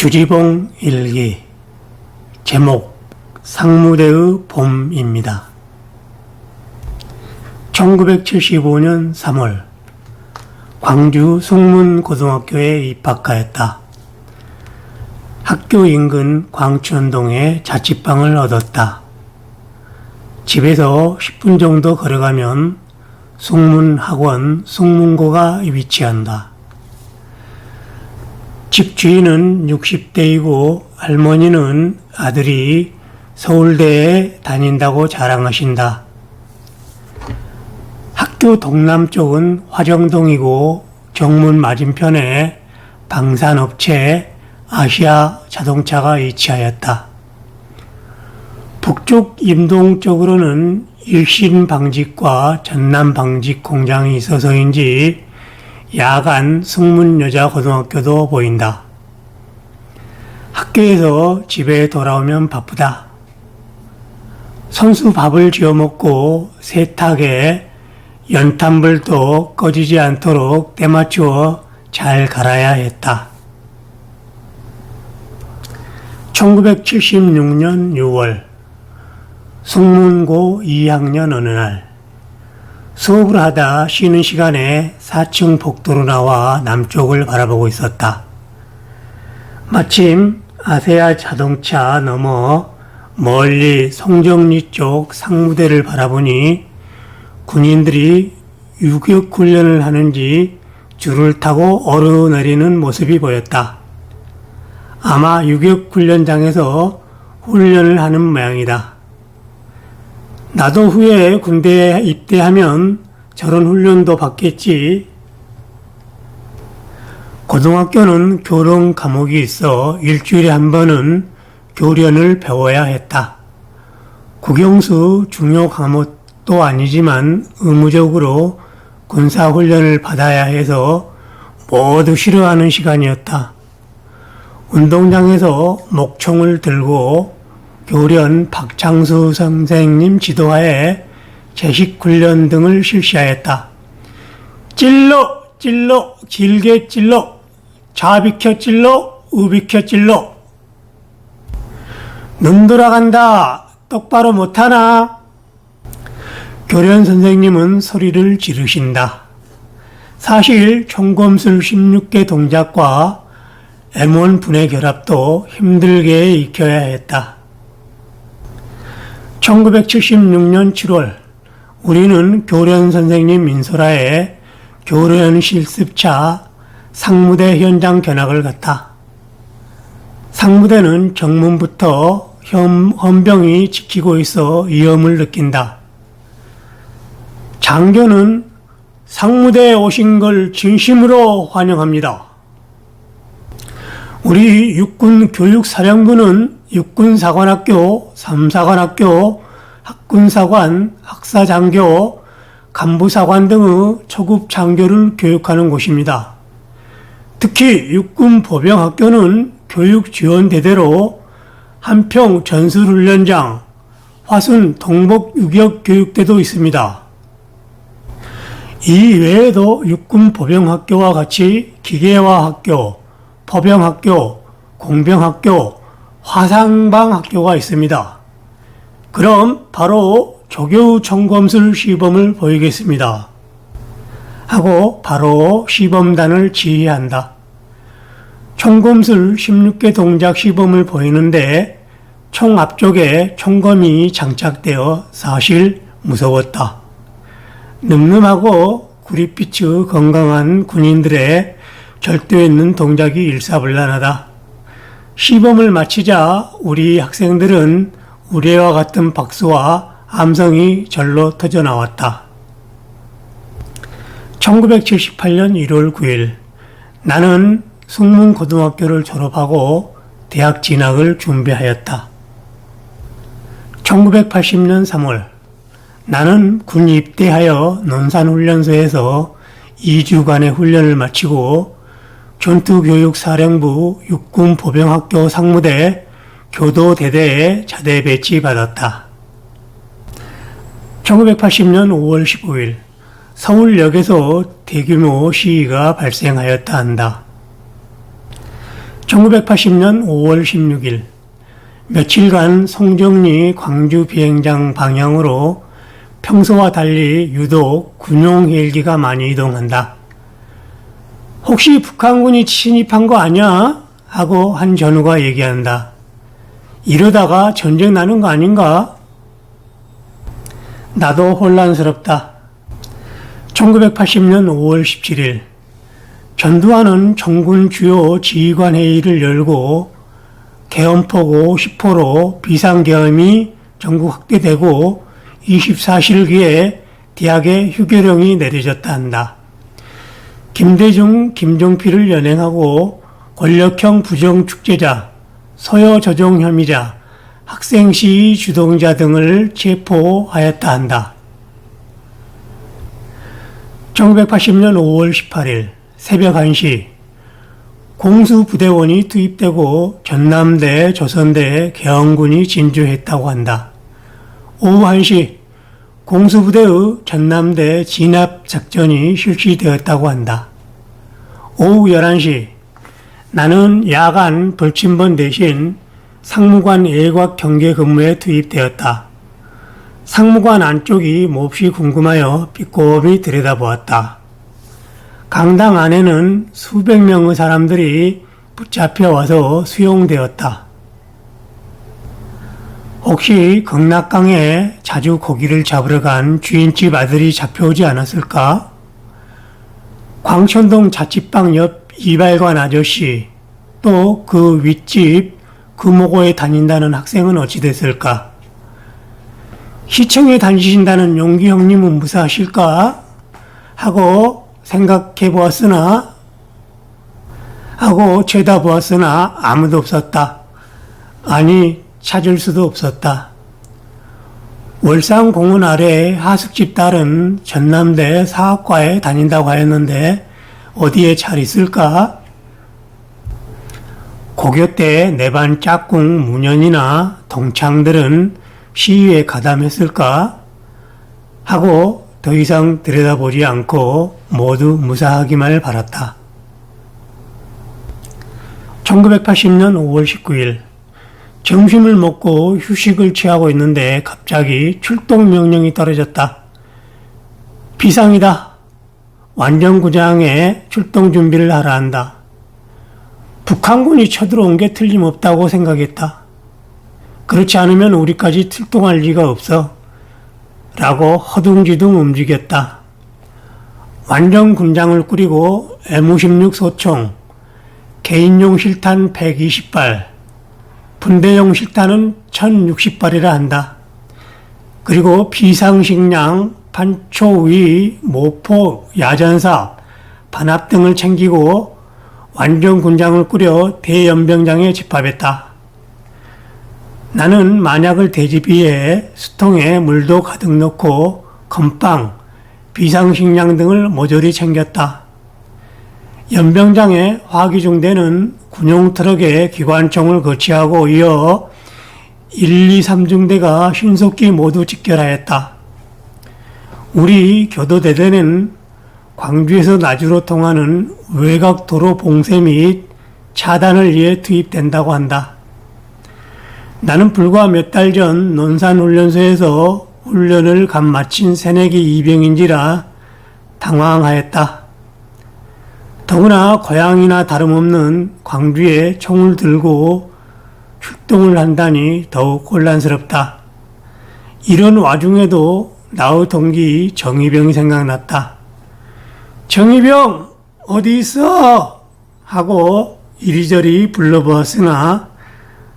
주지봉 일기 제목 상무대의 봄입니다. 1975년 3월 광주 숭문고등학교에 입학하였다. 학교 인근 광천동에 자취방을 얻었다. 집에서 10분 정도 걸어가면 숭문학원 숭문고가 위치한다. 집 주인은 60대이고 할머니는 아들이 서울대에 다닌다고 자랑하신다. 학교 동남쪽은 화정동이고 정문 맞은편에 방산업체 아시아 자동차가 위치하였다. 북쪽 임동 쪽으로는 일신 방직과 전남 방직 공장이 있어서인지 야간 승문 여자 고등학교도 보인다. 학교에서 집에 돌아오면 바쁘다. 선수 밥을 지어 먹고 세탁에 연탄불도 꺼지지 않도록 때맞추어 잘 갈아야 했다. 1976년 6월 승문고 2학년 어느 날 수업을 하다 쉬는 시간에 4층 복도로 나와 남쪽을 바라보고 있었다. 마침 아세아 자동차 넘어 멀리 송정리 쪽 상무대를 바라보니 군인들이 유격 훈련을 하는지 줄을 타고 오르내리는 모습이 보였다. 아마 유격 훈련장에서 훈련을 하는 모양이다. 나도 후에 군대에 입대하면 저런 훈련도 받겠지. 고등학교는 교령 과목이 있어 일주일에 한 번은 교련을 배워야 했다. 국영수 중요 과목도 아니지만 의무적으로 군사훈련을 받아야 해서 모두 싫어하는 시간이었다. 운동장에서 목총을 들고 교련 박창수 선생님 지도하에 제식훈련 등을 실시하였다. 찔러, 찔러, 길게 찔러, 좌비켜 찔러, 우비켜 찔러. 눈 돌아간다. 똑바로 못하나? 교련 선생님은 소리를 지르신다. 사실 총검술 16개 동작과 M1 분해 결합도 힘들게 익혀야 했다. 1976년 7월 우리는 교련 선생님 민소라에 교련 실습차 상무대 현장 견학을 갔다. 상무대는 정문부터 현, 헌병이 지키고 있어 위험을 느낀다. 장교는 상무대에 오신 걸 진심으로 환영합니다. 우리 육군 교육사령부는 육군사관학교, 삼사관학교, 학군사관, 학사장교, 간부사관 등의 초급 장교를 교육하는 곳입니다. 특히 육군보병학교는 교육지원대대로 한평 전술훈련장, 화순 동복유격교육대도 있습니다. 이 외에도 육군보병학교와 같이 기계화학교, 포병학교, 공병학교, 화상방 학교가 있습니다. 그럼 바로 조교 총검술 시범을 보이겠습니다. 하고 바로 시범단을 지휘한다. 총검술 16개 동작 시범을 보이는데 총 앞쪽에 총검이 장착되어 사실 무서웠다. 늠름하고 구릿빛의 건강한 군인들의 절도에 있는 동작이 일사불란하다. 시범을 마치자 우리 학생들은 우리와 같은 박수와 함성이 절로 터져 나왔다. 1978년 1월 9일 나는 숭문고등학교를 졸업하고 대학 진학을 준비하였다. 1980년 3월 나는 군 입대하여 논산훈련소에서 2주간의 훈련을 마치고 전투교육사령부 육군보병학교 상무대 교도대대에 자대 배치받았다. 1980년 5월 15일 서울역에서 대규모 시위가 발생하였다 한다. 1980년 5월 16일 며칠간 송정리 광주 비행장 방향으로 평소와 달리 유독 군용 헬기가 많이 이동한다. 혹시 북한군이 침입한 거 아니야? 하고 한 전우가 얘기한다. 이러다가 전쟁 나는 거 아닌가? 나도 혼란스럽다. 1980년 5월 17일 전두환은 정군 주요 지휘관 회의를 열고 계엄포고 10호로 비상계엄이 전국 확대되고 24시를 기해 대학에 휴교령이 내려졌다 한다. 김대중, 김종필을 연행하고 권력형 부정축제자, 서여조종 혐의자, 학생 시위 주동자 등을 체포하였다 한다. 1980년 5월 18일 새벽 1시 공수부대원이 투입되고 전남대, 조선대, 계엄군이 진주했다고 한다. 오후 1시 공수부대의 전남대 진압 작전이 실시되었다고 한다. 오후 11시 나는 야간 돌침번 대신 상무관 예곽 경계 근무에 투입되었다. 상무관 안쪽이 몹시 궁금하여 삐꼼히 들여다보았다. 강당 안에는 수백 명의 사람들이 붙잡혀 와서 수용되었다. 혹시 극락강에 자주 고기를 잡으러 간 주인집 아들이 잡혀오지 않았을까? 광천동 자취방 옆 이발관 아저씨, 또 그 윗집 금호고에 다닌다는 학생은 어찌 됐을까? 시청에 다니신다는 용기 형님은 무사하실까? 하고 생각해 보았으나, 하고 죄다 보았으나 아무도 없었다. 아니, 찾을 수도 없었다. 월상 공원 아래 하숙집 딸은 전남대 사학과에 다닌다고 하였는데 어디에 잘 있을까? 고교 때 내반 짝꿍 문연이나 동창들은 시위에 가담했을까? 하고 더 이상 들여다보지 않고 모두 무사하기만을 바랐다. 1980년 5월 19일 점심을 먹고 휴식을 취하고 있는데 갑자기 출동 명령이 떨어졌다. 비상이다. 완전구장에 출동 준비를 하라 한다. 북한군이 쳐들어온 게 틀림없다고 생각했다. 그렇지 않으면 우리까지 출동할 리가 없어. 라고 허둥지둥 움직였다. 완전 군장을 꾸리고 M56 소총, 개인용 실탄 120발, 분대용 실탄은 1060발이라 한다. 그리고 비상식량, 판초위, 모포, 야전사, 반합 등을 챙기고 완전 군장을 꾸려 대연병장에 집합했다. 나는 만약을 대지비에 수통에 물도 가득 넣고 건빵, 비상식량 등을 모조리 챙겼다. 연병장에 화기중대는 군용 트럭에 기관총을 거치하고 이어 1, 2, 3중대가 신속히 모두 직결하였다. 우리 교도대대는 광주에서 나주로 통하는 외곽 도로 봉쇄 및 차단을 위해 투입된다고 한다. 나는 불과 몇 달 전 논산훈련소에서 훈련을 간 마친 새내기 이병인지라 당황하였다. 더구나 고향이나 다름없는 광주에 총을 들고 출동을 한다니 더욱 혼란스럽다. 이런 와중에도 나의 동기 정의병이 생각났다. 정의병, 어디 있어? 하고 이리저리 불러보았으나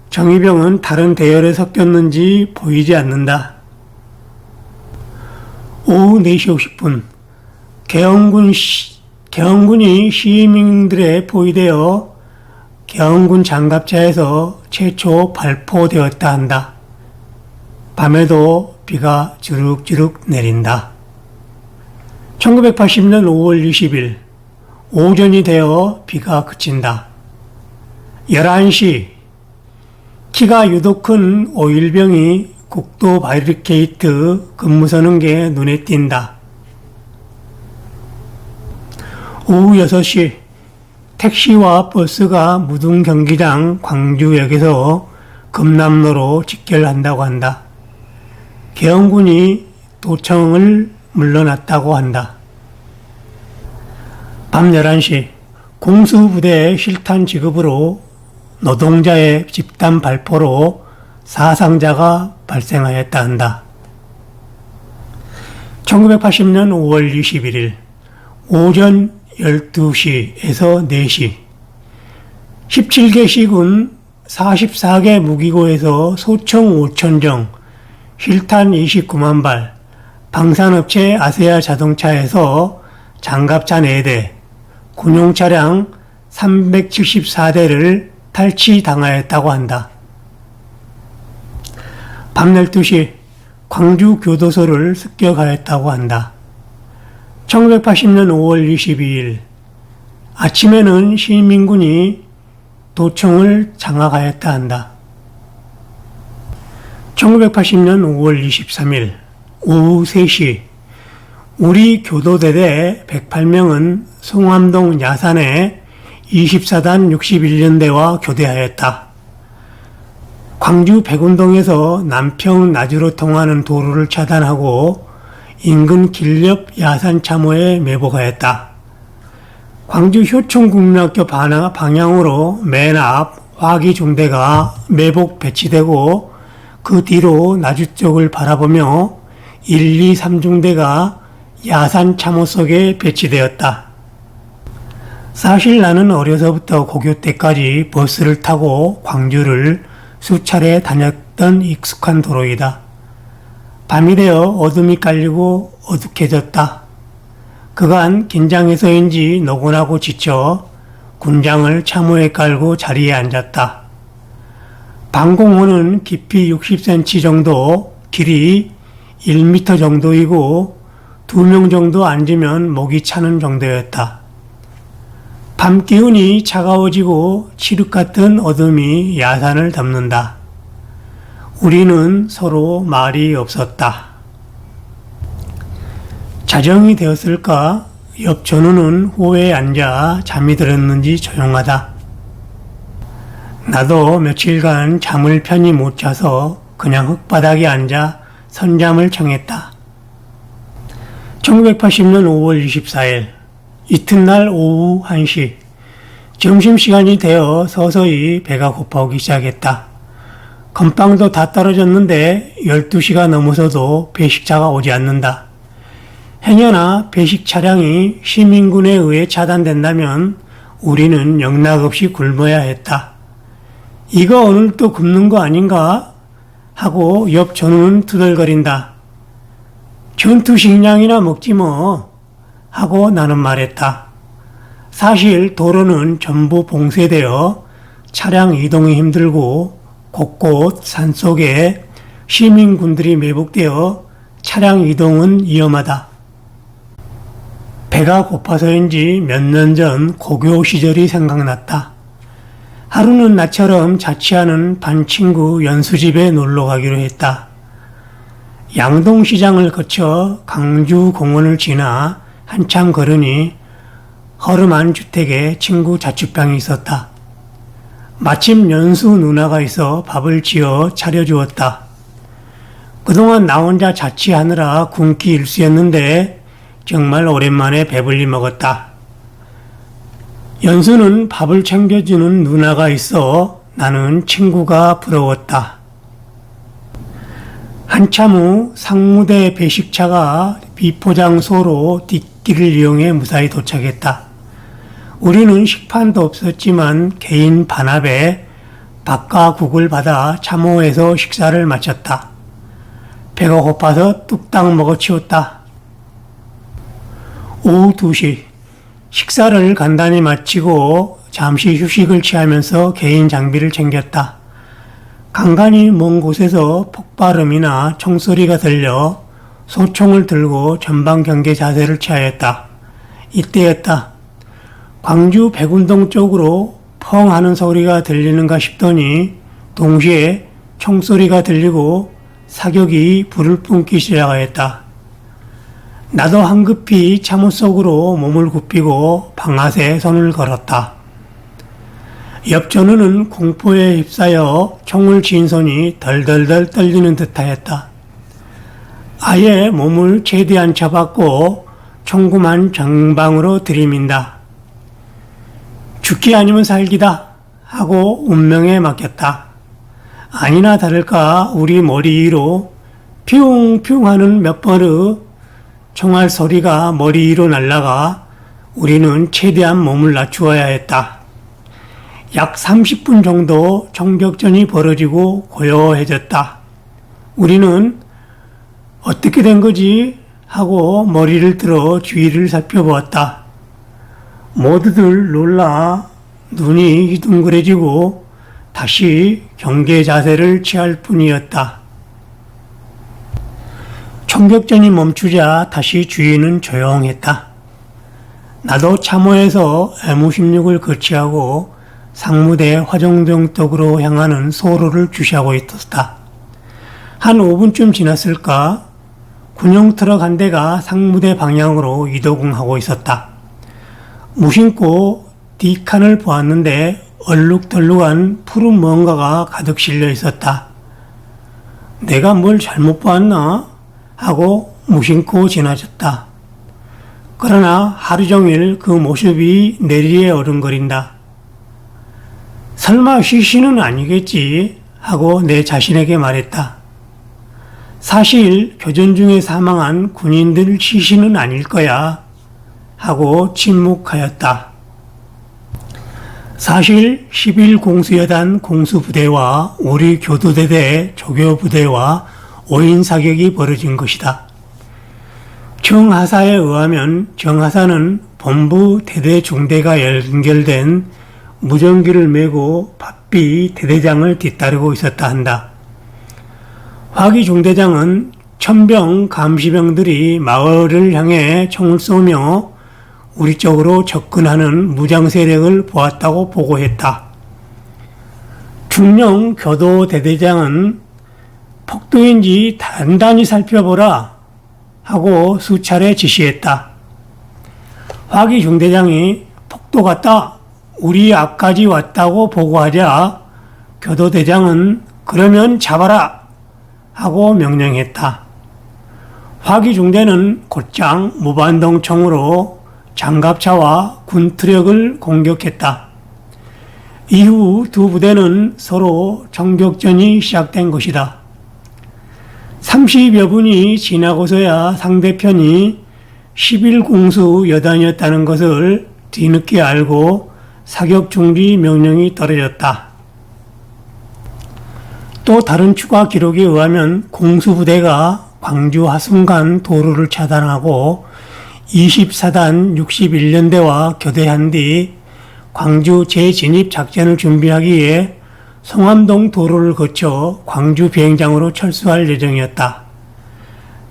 정의병은 다른 대열에 섞였는지 보이지 않는다. 오후 4시 50분, 개헌군 시, 개헌군이 시민들에 포위되어 개헌군 장갑차에서 최초 발포되었다 한다. 밤에도 비가 주룩주룩 내린다. 1980년 5월 20일, 오전이 되어 비가 그친다. 11시, 키가 유독 큰 오일병이 국도 바리케이트 근무 서는 게 눈에 띈다. 오후 6시 택시와 버스가 무등 경기장 광주역에서 금남로로 직결한다고 한다. 계엄군이 도청을 물러났다고 한다. 밤 11시 공수부대 실탄 지급으로 노동자의 집단 발포로 사상자가 발생하였다 한다. 1980년 5월 21일 오전 12시에서 4시 17개 시군 44개 무기고에서 소총 5천정, 실탄 29만 발, 방산업체 아세아 자동차에서 장갑차 4대, 군용 차량 374대를 탈취당하였다고 한다. 밤 12시 광주 교도소를 습격하였다고 한다. 1980년 5월 22일 아침에는 시민군이 도청을 장악하였다 한다. 1980년 5월 23일 오후 3시 우리 교도대대 108명은 송암동 야산에 24단 61년대와 교대하였다. 광주 백운동에서 남평 나주로 통하는 도로를 차단하고 인근 길옆 야산 참호에 매복하였다. 광주 효총국민학교 방향으로 맨 앞 화기 중대가 매복 배치되고 그 뒤로 나주 쪽을 바라보며 1, 2, 3중대가 야산 참호 속에 배치되었다. 사실 나는 어려서부터 고교 때까지 버스를 타고 광주를 수차례 다녔던 익숙한 도로이다. 밤이 되어 어둠이 깔리고 어둑해졌다. 그간 긴장해서인지 노곤하고 지쳐 군장을 참호에 깔고 자리에 앉았다. 방공호는 깊이 60cm 정도, 길이 1m 정도이고 두 명 정도 앉으면 목이 차는 정도였다. 밤 기운이 차가워지고 칠흑 같은 어둠이 야산을 덮는다. 우리는 서로 말이 없었다. 자정이 되었을까? 옆 전우는 호에 앉아 잠이 들었는지 조용하다. 나도 며칠간 잠을 편히 못 자서 그냥 흙바닥에 앉아 선잠을 청했다. 1980년 5월 24일 이튿날 오후 1시 점심시간이 되어 서서히 배가 고파오기 시작했다. 건빵도 다 떨어졌는데 12시가 넘어서도 배식차가 오지 않는다. 행여나 배식 차량이 시민군에 의해 차단된다면 우리는 영락없이 굶어야 했다. 이거 오늘 또 굶는 거 아닌가? 하고 옆 전우는 투덜거린다. 전투 식량이나 먹지 뭐. 하고 나는 말했다. 사실 도로는 전부 봉쇄되어 차량 이동이 힘들고 곳곳 산속에 시민군들이 매복되어 차량 이동은 위험하다. 배가 고파서인지 몇 년 전 고교 시절이 생각났다. 하루는 나처럼 자취하는 반 친구 연수집에 놀러 가기로 했다. 양동시장을 거쳐 강주공원을 지나 한참 걸으니 허름한 주택에 친구 자취방이 있었다. 마침 연수 누나가 있어 밥을 지어 차려주었다. 그동안 나 혼자 자취하느라 굶기 일수였는데 정말 오랜만에 배불리 먹었다. 연수는 밥을 챙겨주는 누나가 있어 나는 친구가 부러웠다. 한참 후 상무대 배식차가 비포장소로 뒷길을 이용해 무사히 도착했다. 우리는 식판도 없었지만 개인 반합에 밥과 국을 받아 참호에서 식사를 마쳤다. 배가 고파서 뚝딱 먹어치웠다. 오후 2시 식사를 간단히 마치고 잠시 휴식을 취하면서 개인 장비를 챙겼다. 간간히 먼 곳에서 폭발음이나 총소리가 들려 소총을 들고 전방 경계 자세를 취하였다. 이때였다. 광주 백운동 쪽으로 펑 하는 소리가 들리는가 싶더니 동시에 총소리가 들리고 사격이 불을 뿜기 시작하였다. 나도 황급히 참호 속으로 몸을 굽히고 방아쇠에 손을 걸었다. 옆 전우는 공포에 휩싸여 총을 쥔 손이 덜덜덜 떨리는 듯하였다. 아예 몸을 최대한 잡았고 총구만 정방으로 들이민다. 죽기 아니면 살기다 하고 운명에 맡겼다. 아니나 다를까 우리 머리 위로 퓨웅퓨웅 하는 몇 번의 총알 소리가 머리 위로 날아가 우리는 최대한 몸을 낮추어야 했다. 약 30분 정도 총격전이 벌어지고 고요해졌다. 우리는 어떻게 된 거지? 하고 머리를 들어 주위를 살펴보았다. 모두들 놀라 눈이 둥그레지고 다시 경계 자세를 취할 뿐이었다. 총격전이 멈추자 다시 주위는 조용했다. 나도 참호에서 M16을 거치하고 상무대 화정동 쪽으로 향하는 소로를 주시하고 있었다. 한 5분쯤 지났을까 군용 트럭 한 대가 상무대 방향으로 이동하고 있었다. 무심코 뒷칸을 보았는데 얼룩덜룩한 푸른 뭔가가 가득 실려 있었다. 내가 뭘 잘못 보았나? 하고 무심코 지나쳤다. 그러나 하루 종일 그 모습이 내리에 어른거린다. 설마 시신은 아니겠지? 하고 내 자신에게 말했다. 사실 교전 중에 사망한 군인들 시신은 아닐 거야. 하고 침묵하였다. 사실 11 공수여단 공수부대와 우리 교도대대 조교부대와 오인 사격이 벌어진 것이다. 정하사에 의하면 정하사는 본부 대대 중대가 연결된 무전기를 메고 바삐 대대장을 뒤따르고 있었다 한다. 화기 중대장은 천병 감시병들이 마을을 향해 총을 쏘며 우리 쪽으로 접근하는 무장 세력을 보았다고 보고했다. 중령 교도 대대장은 폭도인지 단단히 살펴보라 하고 수차례 지시했다. 화기 중대장이 폭도 같다. 우리 앞까지 왔다고 보고하자 교도대장은 그러면 잡아라 하고 명령했다. 화기 중대는 곧장 무반동 총으로 장갑차와 군트력을 공격했다. 이후 두 부대는 서로 총격전이 시작된 것이다. 30여 분이 지나고서야 상대편이 11공수 여단이었다는 것을 뒤늦게 알고 사격 중지 명령이 떨어졌다. 또 다른 추가 기록에 의하면 공수부대가 광주 하순간 도로를 차단하고 24단 61년대와 교대한 뒤 광주 재진입 작전을 준비하기 위해 성암동 도로를 거쳐 광주 비행장으로 철수할 예정이었다.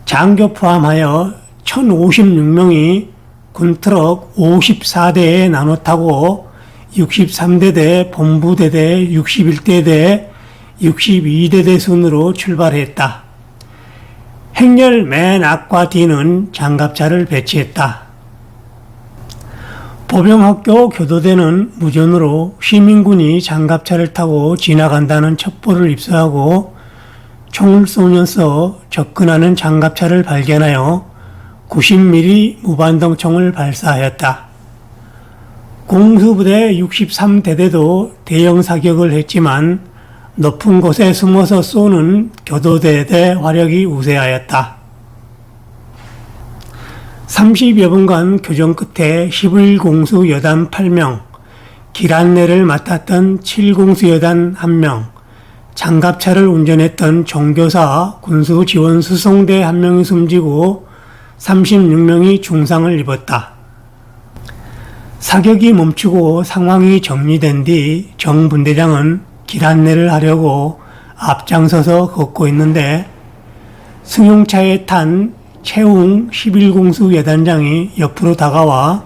장교 포함하여 1056명이 군트럭 54대에 나눠 타고 63대대 본부대대 61대대 62대대 순으로 출발했다. 행렬 맨 앞과 뒤는 장갑차를 배치했다. 보병학교 교도대는 무전으로 시민군이 장갑차를 타고 지나간다는 첩보를 입수하고 총을 쏘면서 접근하는 장갑차를 발견하여 90mm 무반동 총을 발사하였다. 공수부대 63대대도 대형 사격을 했지만 높은 곳에 숨어서 쏘는 교도대대 화력이 우세하였다. 30여 분간 교정 끝에 11공수 여단 8명, 길 안내를 맡았던 7공수 여단 1명, 장갑차를 운전했던 종교사 군수 지원 수송대 1명이 숨지고 36명이 중상을 입었다. 사격이 멈추고 상황이 정리된 뒤 정 분대장은 길 안내를 하려고 앞장서서 걷고 있는데 승용차에 탄 최웅 11공수 여단장이 옆으로 다가와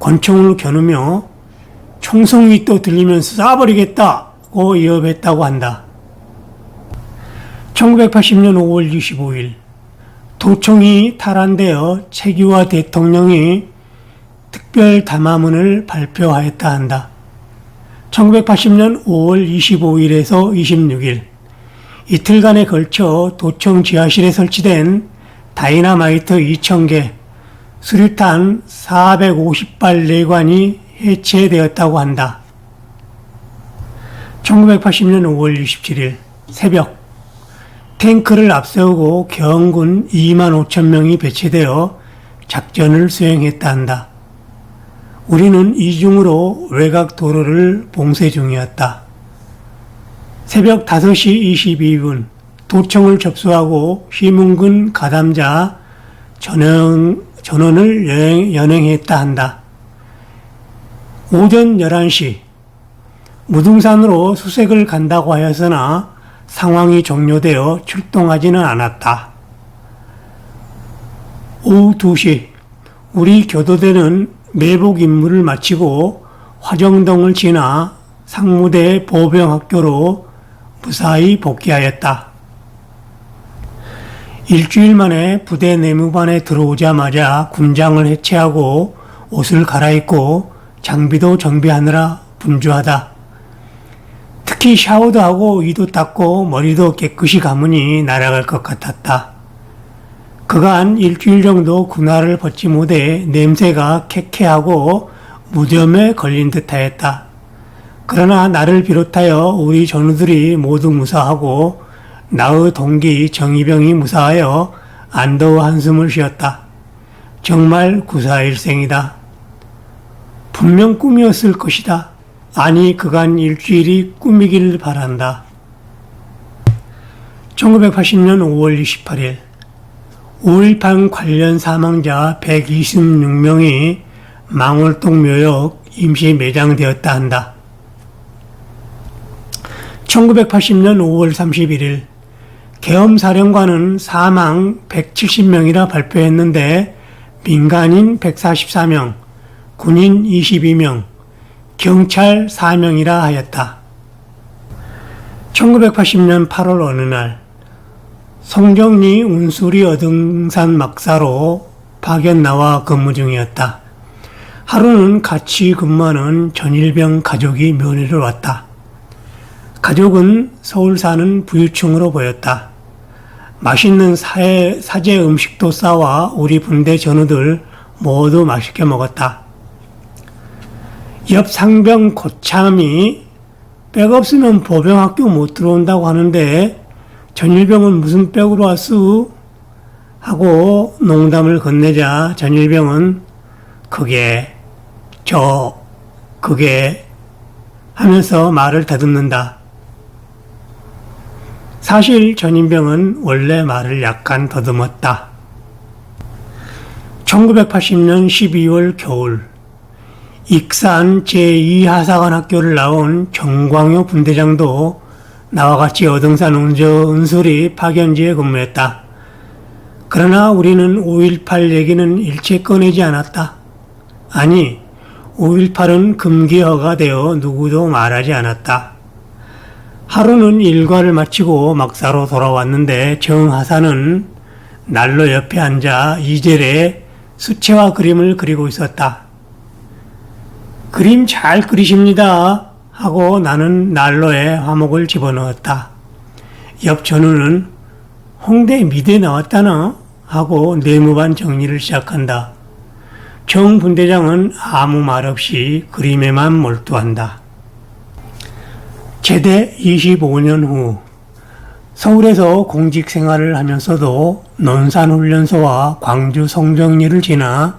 권총을 겨누며 총성이 또 들리면 쏴버리겠다고 위협했다고 한다. 1980년 5월 25일 도청이 탈환되어 최규화 대통령이 특별 담화문을 발표하였다 한다. 1980년 5월 25일에서 26일 이틀간에 걸쳐 도청 지하실에 설치된 다이나마이트 2,000개, 수류탄 450발 내관이 해체되었다고 한다. 1980년 5월 27일 새벽 탱크를 앞세우고 경군 2만 5천 명이 배치되어 작전을 수행했다 한다. 우리는 이중으로 외곽 도로를 봉쇄 중이었다. 새벽 5시 22분 도청을 접수하고 휘문군 가담자 전원, 전원을 여행, 연행했다 한다. 오전 11시 무등산으로 수색을 간다고 하였으나 상황이 종료되어 출동하지는 않았다. 오후 2시 우리 교도대는 매복 임무를 마치고 화정동을 지나 상무대 보병학교로 무사히 복귀하였다. 일주일 만에 부대 내무반에 들어오자마자 군장을 해체하고 옷을 갈아입고 장비도 정비하느라 분주하다. 특히 샤워도 하고 이도 닦고 머리도 깨끗이 감으니 날아갈 것 같았다. 그간 일주일 정도 군화를 벗지 못해 냄새가 쾌쾌하고 무덤에 걸린 듯하였다. 그러나 나를 비롯하여 우리 전우들이 모두 무사하고 나의 동기 정의병이 무사하여 안도 한숨을 쉬었다. 정말 구사일생이다. 분명 꿈이었을 것이다. 아니 그간 일주일이 꿈이길 바란다. 1980년 5월 28일 5.18 관련 사망자 126명이 망월동 묘역 임시 매장되었다 한다. 1980년 5월 31일 계엄사령관은 사망 170명이라 발표했는데 민간인 144명, 군인 22명, 경찰 4명이라 하였다. 1980년 8월 어느 날 송정리 운수리 어등산 막사로 파견 나와 근무 중이었다. 하루는 같이 근무하는 전일병 가족이 면회를 왔다. 가족은 서울 사는 부유층으로 보였다. 맛있는 사회, 사제 음식도 싸와 우리 분대 전우들 모두 맛있게 먹었다. 옆 상병 고참이 백 없으면 보병학교 못 들어온다고 하는데 전일병은 무슨 백으로 왔수? 하고 농담을 건네자 전일병은 그게 저 그게 하면서 말을 다듬는다. 사실 전인병은 원래 말을 약간 더듬었다. 1980년 12월 겨울 익산 제2하사관 학교를 나온 정광효 분대장도 나와 같이 어등산 운저 은솔이 파견지에 근무했다. 그러나 우리는 5.18 얘기는 일체 꺼내지 않았다. 아니, 5.18은 금기어가 되어 누구도 말하지 않았다. 하루는 일과를 마치고 막사로 돌아왔는데 정하사는 난로 옆에 앉아 이젤에 수채화 그림을 그리고 있었다. 그림 잘 그리십니다. 하고 나는 난로에 화목을 집어넣었다. 옆 전우는 홍대 미대 나왔다나? 하고 내무반 정리를 시작한다. 정 분대장은 아무 말 없이 그림에만 몰두한다. 제대 25년 후 서울에서 공직 생활을 하면서도 논산훈련소와 광주 송정리를 지나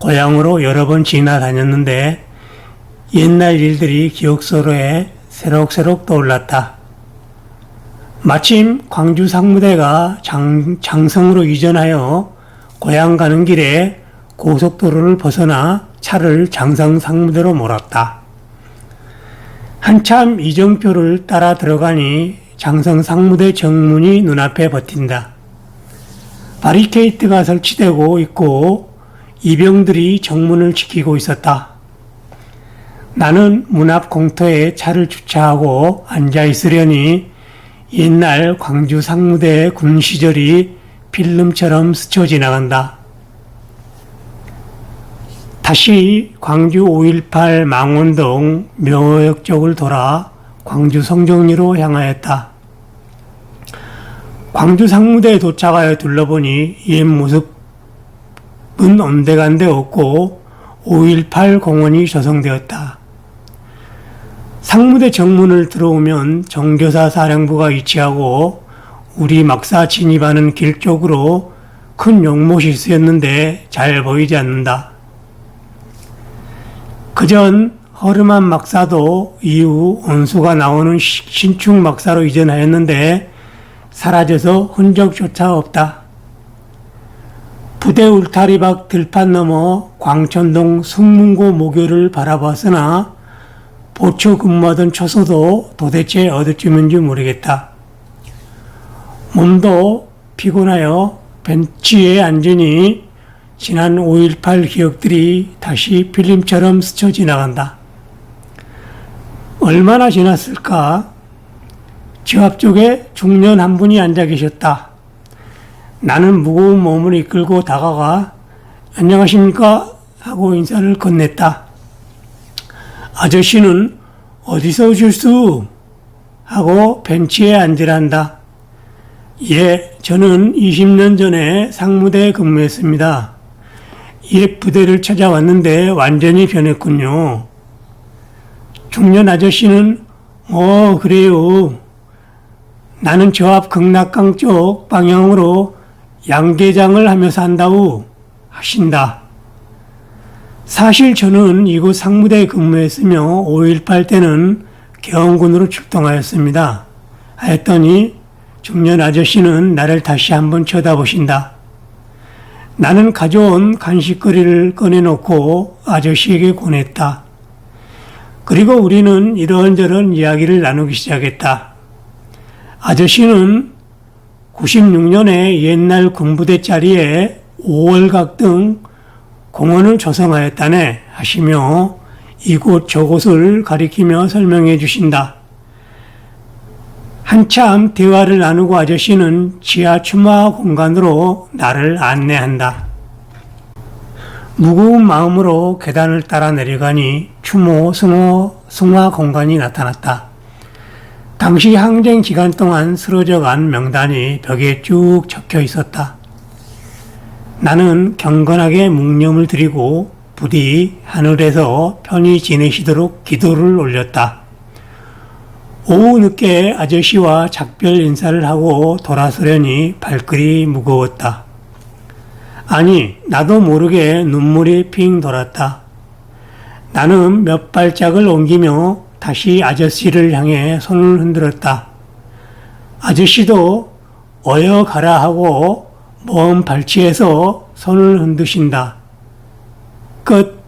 고향으로 여러 번 지나다녔는데 옛날 일들이 기억서로에 새록새록 떠올랐다. 마침 광주 상무대가 장, 장성으로 이전하여 고향 가는 길에 고속도로를 벗어나 차를 장성 상무대로 몰았다. 한참 이정표를 따라 들어가니 장성 상무대 정문이 눈앞에 버틴다. 바리케이트가 설치되고 있고 이병들이 정문을 지키고 있었다. 나는 문 앞 공터에 차를 주차하고 앉아 있으려니 옛날 광주 상무대 군 시절이 필름처럼 스쳐 지나간다. 다시 광주 5.18 망원동 묘역 쪽을 돌아 광주 성정리로 향하였다. 광주 상무대에 도착하여 둘러보니 옛 모습은 온데간데 없고 5.18 공원이 조성되었다. 상무대 정문을 들어오면 정교사 사령부가 위치하고 우리 막사 진입하는 길 쪽으로 큰 용못이 쓰였는데 잘 보이지 않는다. 그전 허름한 막사도 이후 온수가 나오는 시- 신축 막사로 이전하였는데 사라져서 흔적조차 없다. 부대 울타리 밖 들판 너머 광천동 승문고 모교를 바라봤으나 보초 근무하던 초소도 도대체 어디쯤인지 모르겠다. 몸도 피곤하여 벤치에 앉으니 지난 5.18 기억들이 다시 필름처럼 스쳐 지나간다. 얼마나 지났을까? 저 앞쪽에 중년 한 분이 앉아 계셨다. 나는 무거운 몸을 이끌고 다가가 안녕하십니까? 하고 인사를 건넸다. 아저씨는 어디서 오셨수? 하고 벤치에 앉으란다. 예, 저는 20년 전에 상무대에 근무했습니다. 옛 부대를 찾아왔는데 완전히 변했군요. 중년 아저씨는 어, 그래요. 나는 저 앞 극락강 쪽 방향으로 양계장을 하며 산다우 하신다. 사실 저는 이곳 상무대에 근무했으며 5.18 때는 개헌군으로 출동하였습니다. 하였더니 중년 아저씨는 나를 다시 한번 쳐다보신다. 나는 가져온 간식거리를 꺼내놓고 아저씨에게 권했다. 그리고 우리는 이런저런 이야기를 나누기 시작했다. 아저씨는 96년에 옛날 군부대 자리에 5월각 등 공원을 조성하였다네 하시며 이곳 저곳을 가리키며 설명해 주신다. 한참 대화를 나누고 아저씨는 지하 추마 공간으로 나를 안내한다. 무거운 마음으로 계단을 따라 내려가니 추모 승호 승화 공간이 나타났다. 당시 항쟁 기간 동안 쓰러져 간 명단이 벽에 쭉 적혀 있었다. 나는 경건하게 묵념을 드리고 부디 하늘에서 편히 지내시도록 기도를 올렸다. 오후 늦게 아저씨와 작별 인사를 하고 돌아서려니 발걸이 무거웠다. 아니, 나도 모르게 눈물이 핑 돌았다. 나는 몇 발짝을 옮기며 다시 아저씨를 향해 손을 흔들었다. 아저씨도 어여 가라 하고 먼 발치에서 손을 흔드신다. 끝.